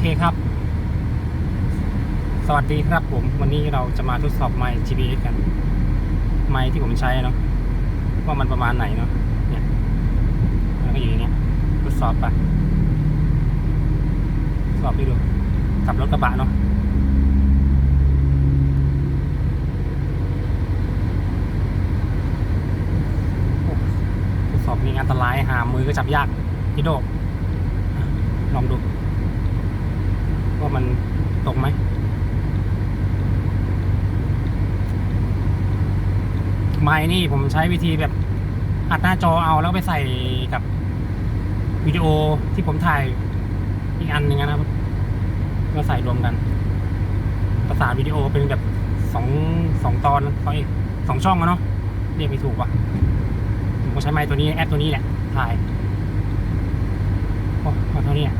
เคครับ สวัสดีครับผมวันนี้เราจะมาทดสอบไมค์ GPS กัน ไมค์ที่ผมใช้เนาะว่ามันประมาณไหนเนาะเนี่ยมันก็อยู่อย่างเงี้ยทดสอบไปทดสอบไปดูขับรถกระบะเนาะทดสอบมีอันตรายหามือก็จับยากพี่โดอะลองดู มันตรงไหมไม้นี่ผมใช้วิธีแบบอัดหน้าจอเอาแล้วไปใส่กับวิดีโอที่ผมถ่ายอีกอันหนึ่งนะครับก็ใส่รวมกัน ประสานวิดีโอเป็นแบบสองสองตอนสองอีกสองช่องอะเนาะเรียกไม่ถูกว่ะผมก็ใช้ไม้ตัวนี้แอปตัวนี้แหละถ่ายโอ้เท่านี้อะ